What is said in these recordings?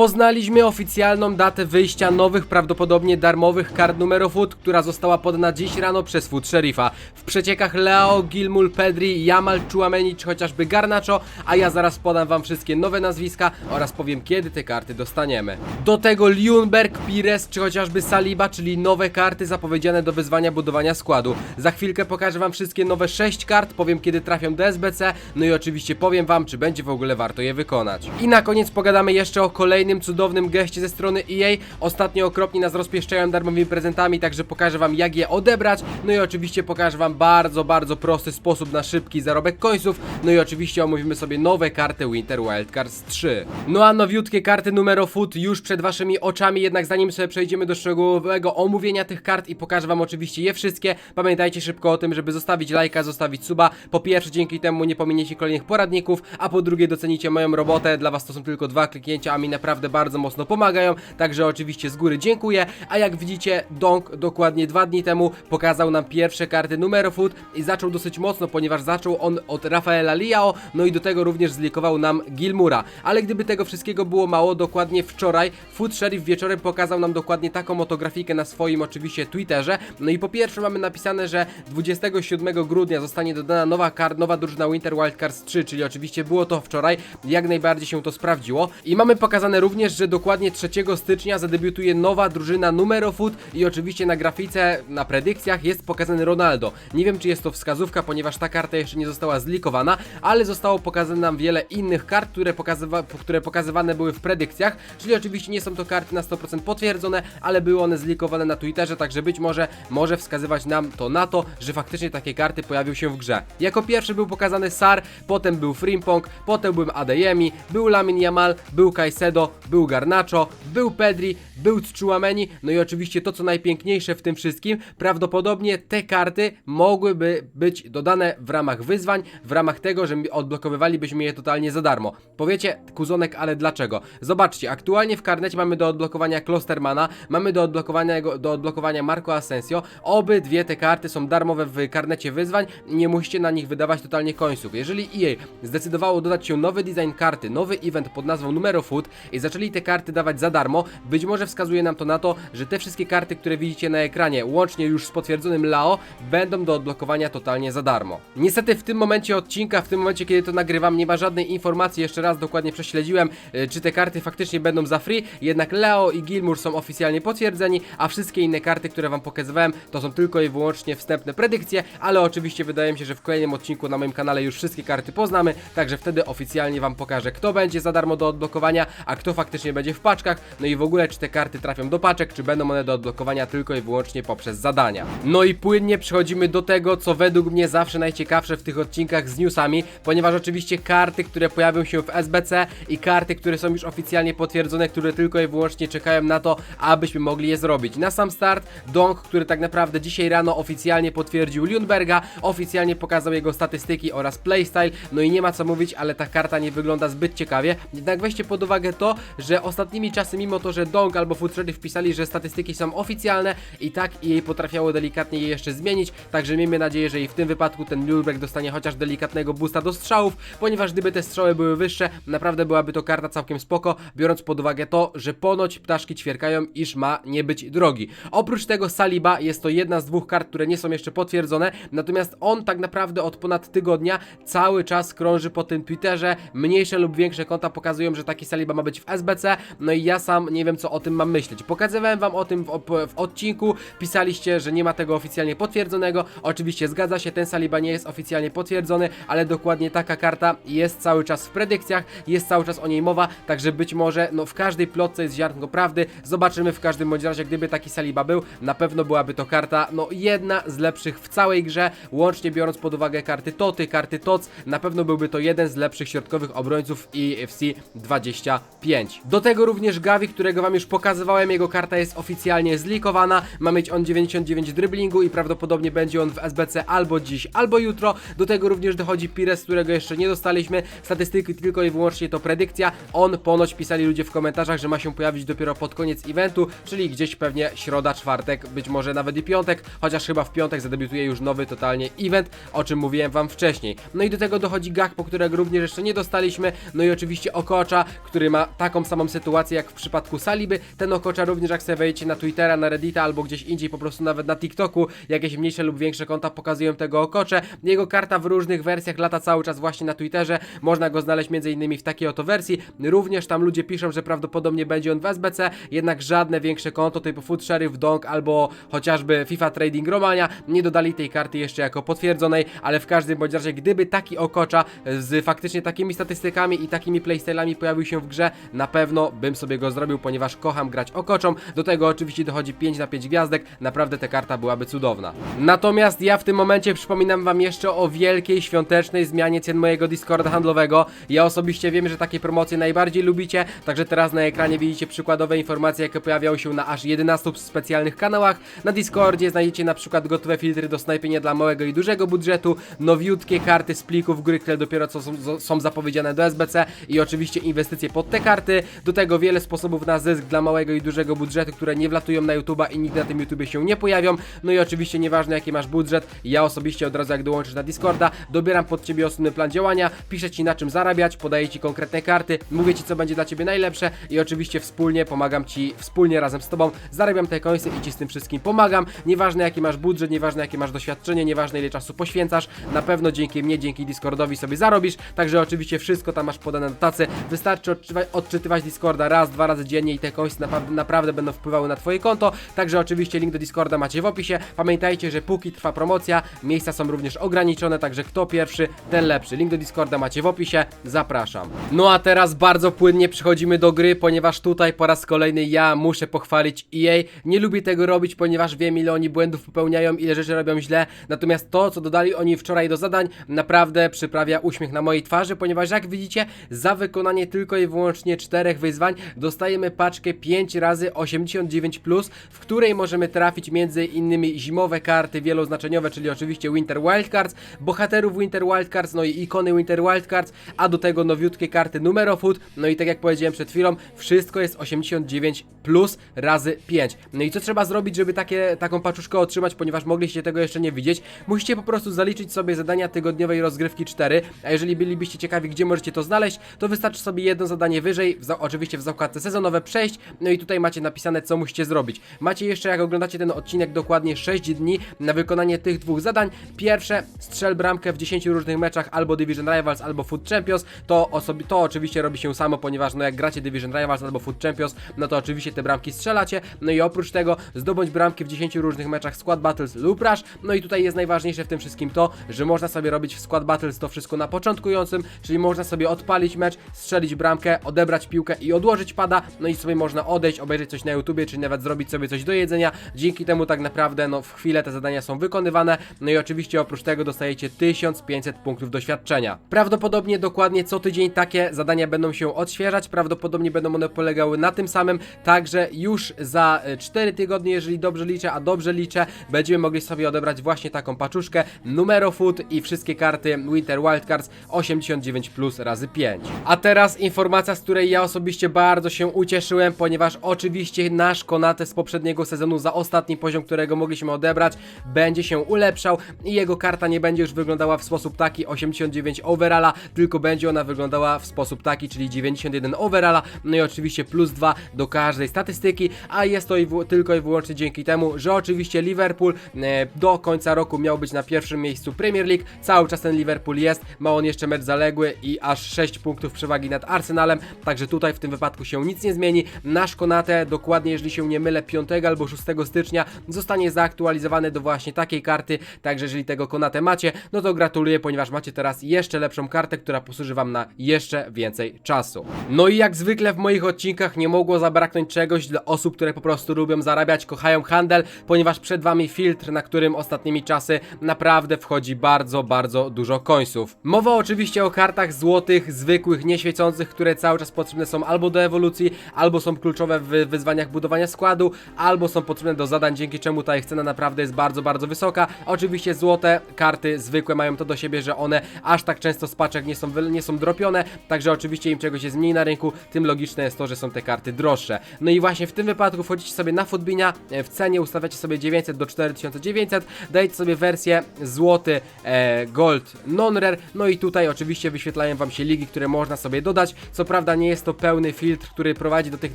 Poznaliśmy oficjalną datę wyjścia nowych, prawdopodobnie darmowych kart numer food, która została podana dziś rano przez Food Sheriffa. W przeciekach Leo, Gilmul, Pedri, Jamal, Chouameni czy chociażby Garnacho, a ja zaraz podam wam wszystkie nowe nazwiska oraz powiem kiedy te karty dostaniemy. Do tego Ljungberg, Pires czy chociażby Saliba, czyli nowe karty zapowiedziane do wyzwania budowania składu. Za chwilkę pokażę wam wszystkie nowe 6 kart, powiem kiedy trafią do SBC, no i oczywiście powiem wam, czy będzie w ogóle warto je wykonać. I na koniec pogadamy jeszcze o kolejnym cudownym geście ze strony EA. Ostatnio okropnie nas rozpieszczają darmowymi prezentami, także pokażę wam jak je odebrać, no i oczywiście pokażę wam bardzo, bardzo prosty sposób na szybki zarobek końców, no i oczywiście omówimy sobie nowe karty Winter Wildcards 3. No a nowiutkie karty numero food już przed waszymi oczami, jednak zanim sobie przejdziemy do szczegółowego omówienia tych kart i pokażę wam oczywiście je wszystkie, pamiętajcie szybko o tym, żeby zostawić lajka, zostawić suba. Po pierwsze dzięki temu nie pominiecie kolejnych poradników, a po drugie docenicie moją robotę, dla was to są tylko dwa kliknięcia, a mi naprawdę bardzo mocno pomagają, także oczywiście z góry dziękuję, a jak widzicie Donk dokładnie dwa dni temu pokazał nam pierwsze karty numero food i zaczął dosyć mocno, ponieważ zaczął on od Rafaela Liao, no i do tego również zlikował nam Gilmura, ale gdyby tego wszystkiego było mało, dokładnie wczoraj Food Sheriff wieczorem pokazał nam dokładnie taką oto grafikę na swoim oczywiście Twitterze, no i po pierwsze mamy napisane, że 27 grudnia zostanie dodana nowa kart, nowa drużyna Winter Wildcards 3, czyli oczywiście było to wczoraj, jak najbardziej się to sprawdziło. I mamy pokazane również, że dokładnie 3 stycznia zadebiutuje nowa drużyna Numero Food i oczywiście na grafice, na predykcjach jest pokazany Ronaldo. Nie wiem czy jest to wskazówka, ponieważ ta karta jeszcze nie została zlikowana, ale zostało pokazane nam wiele innych kart, które, pokazywa które pokazywane były w predykcjach, czyli oczywiście nie są to karty na 100% potwierdzone, ale były one zlikowane na Twitterze, także być może może wskazywać nam to na to, że faktycznie takie karty pojawią się w grze. Jako pierwszy był pokazany Sar, potem był Frimpong, potem był Adeyemi, był Lamin Yamal, był Caicedo, był Garnacho, był Pedri, był Chouameni, no i oczywiście to co najpiękniejsze w tym wszystkim, prawdopodobnie te karty mogłyby być dodane w ramach wyzwań, w ramach tego, że odblokowywalibyśmy je totalnie za darmo. Powiecie, kuzonek, ale dlaczego? Zobaczcie, aktualnie w karnecie mamy do odblokowania Klostermana, mamy do odblokowania, do odblokowania Marco Asensio, obydwie te karty są darmowe w karnecie wyzwań nie musicie na nich wydawać totalnie końców. Jeżeli EA zdecydowało dodać się nowy design karty, nowy event pod nazwą Numero Food i zaczęli te karty dawać za darmo, być może wskazuje nam to na to, że te wszystkie karty, które widzicie na ekranie, łącznie już z potwierdzonym Lao, będą do odblokowania totalnie za darmo. Niestety w tym momencie odcinka, w tym momencie kiedy to nagrywam, nie ma żadnej informacji, jeszcze raz dokładnie prześledziłem, e, czy te karty faktycznie będą za free, jednak Leo i Gilmour są oficjalnie potwierdzeni, a wszystkie inne karty, które wam pokazywałem, to są tylko i wyłącznie wstępne predykcje, ale oczywiście wydaje mi się, że w kolejnym odcinku na moim kanale już wszystkie karty poznamy, także wtedy oficjalnie wam pokażę, kto będzie za darmo do odblokowania, a kto faktycznie będzie w paczkach, no i w ogóle czy te karty trafią do paczek, czy będą one do odblokowania tylko i wyłącznie poprzez zadania. No i płynnie przechodzimy do tego, co według mnie zawsze najciekawsze w tych odcinkach z newsami, ponieważ oczywiście karty, które pojawią się w SBC i karty, które są już oficjalnie potwierdzone, które tylko i wyłącznie czekają na to, abyśmy mogli je zrobić. Na sam start Dong, który tak naprawdę dzisiaj rano oficjalnie potwierdził Lundberga, oficjalnie pokazał jego statystyki oraz playstyle, no i nie ma co mówić, ale ta karta nie wygląda zbyt ciekawie, jednak weźcie pod uwagę to, że ostatnimi czasy, mimo to, że Dong albo Foodshreddy wpisali, że statystyki są oficjalne i tak jej potrafiało delikatnie je jeszcze zmienić, także miejmy nadzieję, że i w tym wypadku ten Lundberg dostanie chociaż delikatnego boosta do strzałów, ponieważ gdyby te strzały były wyższe, naprawdę byłaby to karta całkiem spoko, biorąc pod uwagę to, że ponoć ptaszki ćwierkają, iż ma nie być drogi. Oprócz tego Saliba jest to jedna z dwóch kart, które nie są jeszcze potwierdzone, natomiast on tak naprawdę od ponad tygodnia cały czas krąży po tym Twitterze, mniejsze lub większe konta pokazują, że taki Saliba ma być w SBC, no i ja sam nie wiem co o tym mam myśleć. Pokazywałem wam o tym w, w odcinku, pisaliście, że nie ma tego oficjalnie potwierdzonego, oczywiście zgadza się, ten Saliba nie jest oficjalnie potwierdzony, ale dokładnie taka karta jest cały czas w predykcjach, jest cały czas o niej mowa, także być może no w każdej plotce jest ziarnko prawdy, zobaczymy w każdym bądź razie, gdyby taki Saliba był, na pewno byłaby to karta, no jedna z lepszych w całej grze, łącznie biorąc pod uwagę karty Toty, karty Toc, na pewno byłby to jeden z lepszych środkowych obrońców EFC 25. 5. Do tego również Gavi, którego wam już pokazywałem, jego karta jest oficjalnie zlikowana, ma mieć on 99 dryblingu i prawdopodobnie będzie on w SBC albo dziś, albo jutro. Do tego również dochodzi Pires, którego jeszcze nie dostaliśmy, statystyki tylko i wyłącznie to predykcja. On ponoć pisali ludzie w komentarzach, że ma się pojawić dopiero pod koniec eventu, czyli gdzieś pewnie środa, czwartek, być może nawet i piątek, chociaż chyba w piątek zadebiutuje już nowy totalnie event, o czym mówiłem wam wcześniej. No i do tego dochodzi Gakpo, którego również jeszcze nie dostaliśmy, no i oczywiście Okocza, który ma tak taką samą sytuację jak w przypadku Saliby. Ten Okocza również jak sobie wejdziecie na Twittera, na Reddita albo gdzieś indziej, po prostu nawet na TikToku, jakieś mniejsze lub większe konta pokazują tego Okocze. Jego karta w różnych wersjach lata cały czas właśnie na Twitterze. Można go znaleźć m.in. w takiej oto wersji. Również tam ludzie piszą, że prawdopodobnie będzie on w SBC, jednak żadne większe konto typu Food Sheriff, Donk albo chociażby FIFA Trading Romania nie dodali tej karty jeszcze jako potwierdzonej, ale w każdym bądź razie gdyby taki Okocza z faktycznie takimi statystykami i takimi playstylami pojawił się w grze, na pewno bym sobie go zrobił, ponieważ kocham grać Okoczą. Do tego oczywiście dochodzi 5 na 5 gwiazdek, naprawdę ta karta byłaby cudowna. Natomiast ja w tym momencie przypominam wam jeszcze o wielkiej świątecznej zmianie cen mojego Discorda handlowego. Ja osobiście wiem, że takie promocje najbardziej lubicie, także teraz na ekranie widzicie przykładowe informacje, jakie pojawiają się na aż 11 specjalnych kanałach. Na Discordzie znajdziecie na przykład gotowe filtry do snajpienia dla małego i dużego budżetu, nowiutkie karty z plików gry, które dopiero co są, są zapowiedziane do SBC i oczywiście inwestycje pod te karty. Do tego wiele sposobów na zysk dla małego i dużego budżetu, które nie wlatują na YouTube'a i nigdy na tym YouTubie się nie pojawią. No i oczywiście nieważne jaki masz budżet, ja osobiście od razu jak dołączysz na Discorda, dobieram pod ciebie osobny plan działania, piszę ci na czym zarabiać, podaję ci konkretne karty, mówię ci co będzie dla ciebie najlepsze i oczywiście wspólnie pomagam ci, wspólnie razem z tobą zarabiam te końce i ci z tym wszystkim pomagam. Nieważne jaki masz budżet, nieważne jakie masz doświadczenie, nieważne ile czasu poświęcasz, na pewno dzięki mnie, dzięki Discordowi sobie zarobisz, także oczywiście wszystko tam masz podane na tacy, wystarczy odczytywać, odczytywać Discorda raz, dwa razy dziennie i te końce naprawdę, naprawdę będą wpływały na twoje konto, także oczywiście link do Discorda macie w opisie, pamiętajcie, że póki trwa promocja, miejsca są również ograniczone, także kto pierwszy, ten lepszy, link do Discorda macie w opisie, zapraszam. No a teraz bardzo płynnie przechodzimy do gry, ponieważ tutaj po raz kolejny ja muszę pochwalić EA, nie lubię tego robić, ponieważ wiem ile oni błędów popełniają, ile rzeczy robią źle, natomiast to, co dodali oni wczoraj do zadań, naprawdę przyprawia uśmiech na mojej twarzy, ponieważ jak widzicie, za wykonanie tylko i wyłącznie czterech wyzwań dostajemy paczkę 5 razy 89+, w której możemy trafić między innymi zimowe karty wieloznaczeniowe, czyli oczywiście Winter Wildcards, bohaterów Winter Wildcards, no i ikony Winter Wildcards, a do tego nowiutkie karty Numero Food, no i tak jak powiedziałem przed chwilą, wszystko jest 89 plus razy 5. No i co trzeba zrobić, żeby takie, taką paczuszkę otrzymać, ponieważ mogliście tego jeszcze nie widzieć? Musicie po prostu zaliczyć sobie zadania tygodniowej rozgrywki 4, a jeżeli bylibyście ciekawi, gdzie możecie to znaleźć, to wystarczy sobie jedno zadanie wyżej, w oczywiście w zakładce sezonowe przejść, no i tutaj macie napisane, co musicie zrobić. Macie jeszcze, jak oglądacie ten odcinek, dokładnie 6 dni na wykonanie tych dwóch zadań. Pierwsze, strzel bramkę w 10 różnych meczach, albo Division Rivals, albo Food Champions, to, osobi- to oczywiście robi się samo, ponieważ no jak gracie Division Rivals albo Food Champions, no to oczywiście te bramki strzelacie, no i oprócz tego zdobądź bramki w 10 różnych meczach Squad Battles lub Rush, no i tutaj jest najważniejsze w tym wszystkim to, że można sobie robić w Squad Battles to wszystko na początkującym, czyli można sobie odpalić mecz, strzelić bramkę, odebrać piłkę i odłożyć pada, no i sobie można odejść, obejrzeć coś na YouTubie, czy nawet zrobić sobie coś do jedzenia, dzięki temu tak naprawdę no w chwilę te zadania są wykonywane, no i oczywiście oprócz tego dostajecie 1500 punktów doświadczenia. Prawdopodobnie dokładnie co tydzień takie zadania będą się odświeżać, prawdopodobnie będą one polegały na tym samym, także już za e, 4 tygodnie, jeżeli dobrze liczę, a dobrze liczę, będziemy mogli sobie odebrać właśnie taką paczuszkę Numero Food i wszystkie karty Winter Wildcards 89 plus razy 5. A teraz informacja, z której ja osobiście bardzo się ucieszyłem, ponieważ oczywiście nasz Konate z poprzedniego sezonu za ostatni poziom, którego mogliśmy odebrać, będzie się ulepszał i jego karta nie będzie już wyglądała w sposób taki 89 overalla, tylko będzie ona wyglądała w sposób taki, czyli 91 overalla, no i oczywiście plus 2 do każdej statystyki, a jest to i tylko i wyłącznie dzięki temu, że oczywiście Liverpool e, do końca roku miał być na pierwszym miejscu Premier League, cały czas ten Liverpool jest, ma on jeszcze mecz zaległy i aż 6 punktów przewagi nad Arsenalem, także tutaj w tym wypadku się nic nie zmieni, nasz Konate dokładnie, jeżeli się nie mylę, 5 albo 6 stycznia zostanie zaaktualizowany do właśnie takiej karty, także jeżeli tego Konate macie, no to gratuluję, ponieważ macie teraz jeszcze lepszą kartę, która posłuży Wam na jeszcze więcej czasu. No i jak zwykle w moich odcinkach nie mogło zabraknąć czegoś dla osób, które po prostu lubią zarabiać, kochają handel, ponieważ przed Wami filtr, na którym ostatnimi czasy naprawdę wchodzi bardzo, bardzo dużo końców. Mowa oczywiście o kartach złotych, zwykłych, nieświecących, które cały czas potrzebne są albo do ewolucji, albo są kluczowe w wyzwaniach budowania składu, albo są potrzebne do zadań, dzięki czemu ta ich cena naprawdę jest bardzo, bardzo wysoka. Oczywiście złote karty zwykłe mają to do siebie, że one aż tak często z paczek nie są, nie są dropione, także oczywiście im czegoś jest mniej na rynku, tym logiczne jest to, że są te karty droższe. No i właśnie w tym wypadku wchodzicie sobie na Footbinia, e, w cenie ustawiacie sobie 900 do 4900, dajecie sobie wersję złoty, e, gold, non-rare, no i tutaj oczywiście wyświetlają wam się ligi, które można sobie dodać, co prawda nie jest to pełny filtr, który prowadzi do tych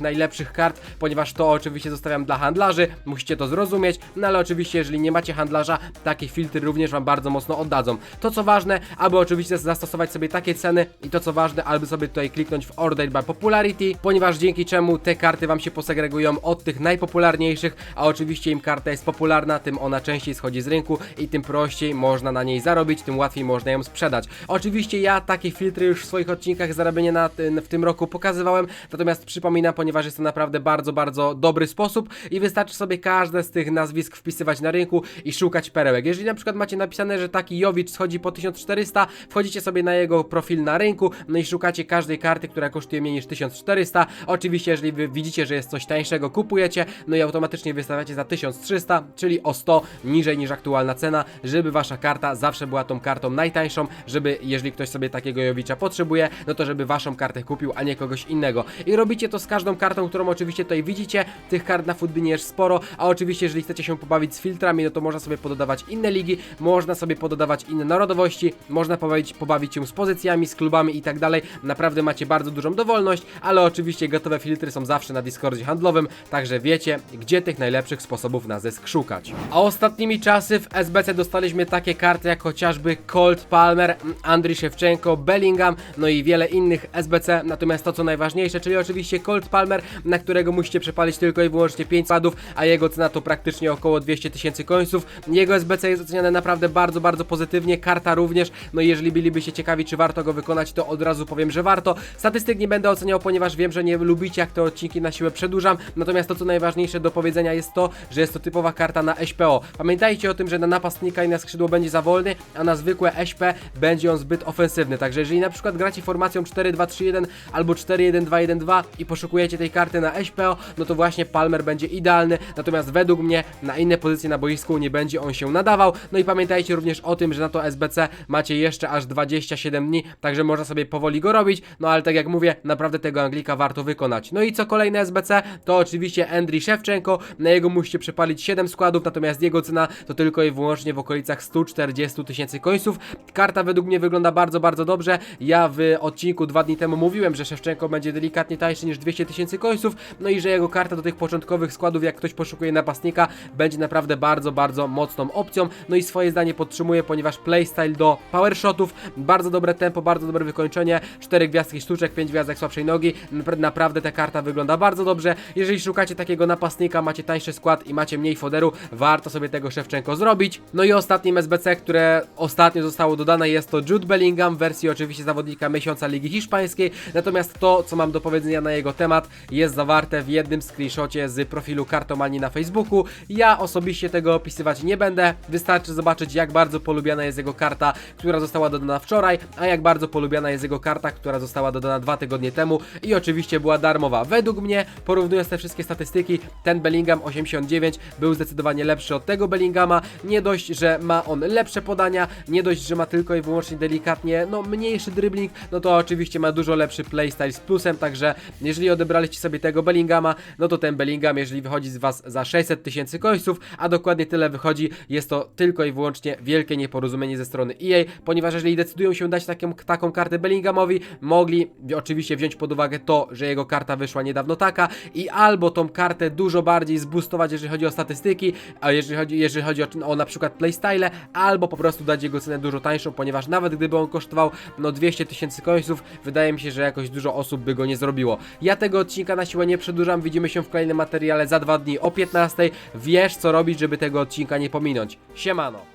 najlepszych kart, ponieważ to oczywiście zostawiam dla handlarzy, musicie to zrozumieć, no ale oczywiście jeżeli nie macie handlarza, takie filtry również Wam bardzo mocno oddadzą. To co ważne, aby oczywiście zastosować sobie takie ceny i to co ważne, aby sobie tutaj kliknąć w Order by Popularity, ponieważ dzięki czemu te karty Wam się posegregują od tych najpopularniejszych, a oczywiście im karta jest popularna, tym ona częściej schodzi z rynku i tym prościej można na niej zarobić, tym łatwiej można ją sprzedać. Oczywiście ja takie filtry już w swoich odcinkach zarabiania na w tym roku pokazywałem, natomiast przypominam, ponieważ jest to naprawdę bardzo, bardzo dobry sposób i wystarczy sobie każde z tych nazwisk wpisywać na rynku i szukać perełek. Jeżeli na przykład macie napisane, że taki Jowicz schodzi po 1400, wchodzicie sobie na jego profil na rynku, no i szukacie każdej karty, która kosztuje mniej niż 1400. Oczywiście, jeżeli wy widzicie, że jest coś tańszego, kupujecie, no i automatycznie wystawiacie za 1300, czyli o 100 niżej niż aktualna cena, żeby wasza karta zawsze była tą kartą najtańszą, żeby jeżeli ktoś sobie takiego Jowicza potrzebuje, no to żeby waszą kartę kupił, a nie kogoś innego. I robicie to z każdą kartą, którą oczywiście tutaj widzicie. Tych kart na Footbinie jest sporo, a oczywiście jeżeli chcecie się pobawić z filtrami, no to można sobie pododawać inne ligi, można sobie pododawać inne narodowości, można pobawić, pobawić się z pozycjami, z klubami i tak dalej. Naprawdę macie bardzo dużą dowolność, ale oczywiście gotowe filtry są zawsze na Discordzie handlowym, także wiecie, gdzie tych najlepszych sposobów na zysk szukać. A ostatnimi czasy w SBC dostaliśmy takie karty jak chociażby Colt Palmer, Andriy Szewczenko, Bellingham, no i wiele innych SBC, natomiast to co najważniejsze, czyli oczywiście Colt Palmer, na którego musicie przepalić tylko i wyłącznie 5 składów, a jego cena to praktycznie około 200 tysięcy końców. Jego SBC jest oceniane naprawdę bardzo, bardzo pozytywnie, karta również, no i jeżeli bylibyście ciekawi, czy warto go wykonać, to od razu powiem, że warto. Statystyk nie będę oceniał, ponieważ wiem, że nie lubicie, jak te odcinki na siłę przedłużam, natomiast to co najważniejsze do powiedzenia jest to, że jest to typowa karta na SPO. Pamiętajcie o tym, że na napastnika i na skrzydło będzie za wolny, a na zwykłe SP będzie on zbyt ofensywny, także jeżeli na przykład gracie formacją 4-2-3-1 albo 4-1-2-1-2 i poszukujecie tej karty na SPO, no to właśnie Palmer będzie idealny, natomiast według mnie na inne pozycje na boisku nie będzie on się nadawał. No i pamiętajcie również o tym, że na to SBC macie jeszcze aż 27 dni, także można sobie powoli go robić, no ale tak jak mówię, naprawdę tego Anglika warto wykonać. No i co kolejne SBC, to oczywiście Andriy Szewczenko, na jego musicie przepalić 7 składów, natomiast jego cena to tylko i wyłącznie w okolicach 140 tysięcy końców. Karta według mnie wygląda bardzo, bardzo dobrze. Ja w odcinku dwa dni temu mówiłem, że Szewczenko będzie delikatnie tańszy niż 200 tysięcy końców, no i że jego karta do tych początkowych składów, jak ktoś poszukuje napastnika, będzie naprawdę bardzo, bardzo mocną opcją. No i swoje zdanie podtrzymuję, ponieważ playstyle do power shotów, bardzo dobre tempo, bardzo dobre wykończenie, 4 gwiazdki sztuczek, 5 gwiazdek słabszej nogi, Napra- naprawdę ta karta wygląda bardzo dobrze. Jeżeli szukacie takiego napastnika, macie tańszy skład i macie mniej foderu, warto sobie tego Szewczenko zrobić. No i ostatnim SBC, które ostatnio zostało dodane jest to Jude Bellingham w wersji oczywiście zawodnika miesiąca Ligi Hiszpańskiej, natomiast to, co mam do powiedzenia na jego temat, jest zawarte w jednym screenshocie z profilu Kartomani na Facebooku. Ja osobiście tego opisywać nie będę, wystarczy zobaczyć jak bardzo polubiana jest jego karta, która została dodana wczoraj, a jak bardzo polubiana jest jego karta, która została dodana dwa tygodnie temu i oczywiście była darmowa. Według mnie, porównując te wszystkie statystyki, ten Bellingham 89 był zdecydowanie lepszy od tego Bellinghama. Nie dość, że ma on lepsze podania, nie dość, że ma tylko i wyłącznie delikatnie, no mniejszy dribbling, no to oczywiście ma dużo lepszy playstyle z plusem, także jeżeli odebraliście sobie tego Bellinghama, no to ten Bellingham, jeżeli wychodzi z Was za 600 tysięcy końców, a dokładnie tyle wychodzi, jest to tylko i wyłącznie wielkie nieporozumienie ze strony EA, ponieważ jeżeli decydują się dać taką, taką kartę Bellinghamowi, mogli oczywiście wziąć pod uwagę to, że jego karta wyszła niedawno taka i albo tą kartę dużo bardziej zboostować, jeżeli chodzi o statystyki, a jeżeli chodzi, jeżeli chodzi o, o na przykład playstyle, albo po prostu dać jego cenę dużo tańszą, ponieważ nawet gdyby on kosztował no 200 tysięcy końców, wydaje mi się, że jakoś dużo osób by go nie zrobiło. Ja tego odcinka na siłę nie przedłużam, widzimy się w kolejnym materiale za dwa dni o 15. Wiesz co robić, żeby tego odcinka nie pominąć. Siemano!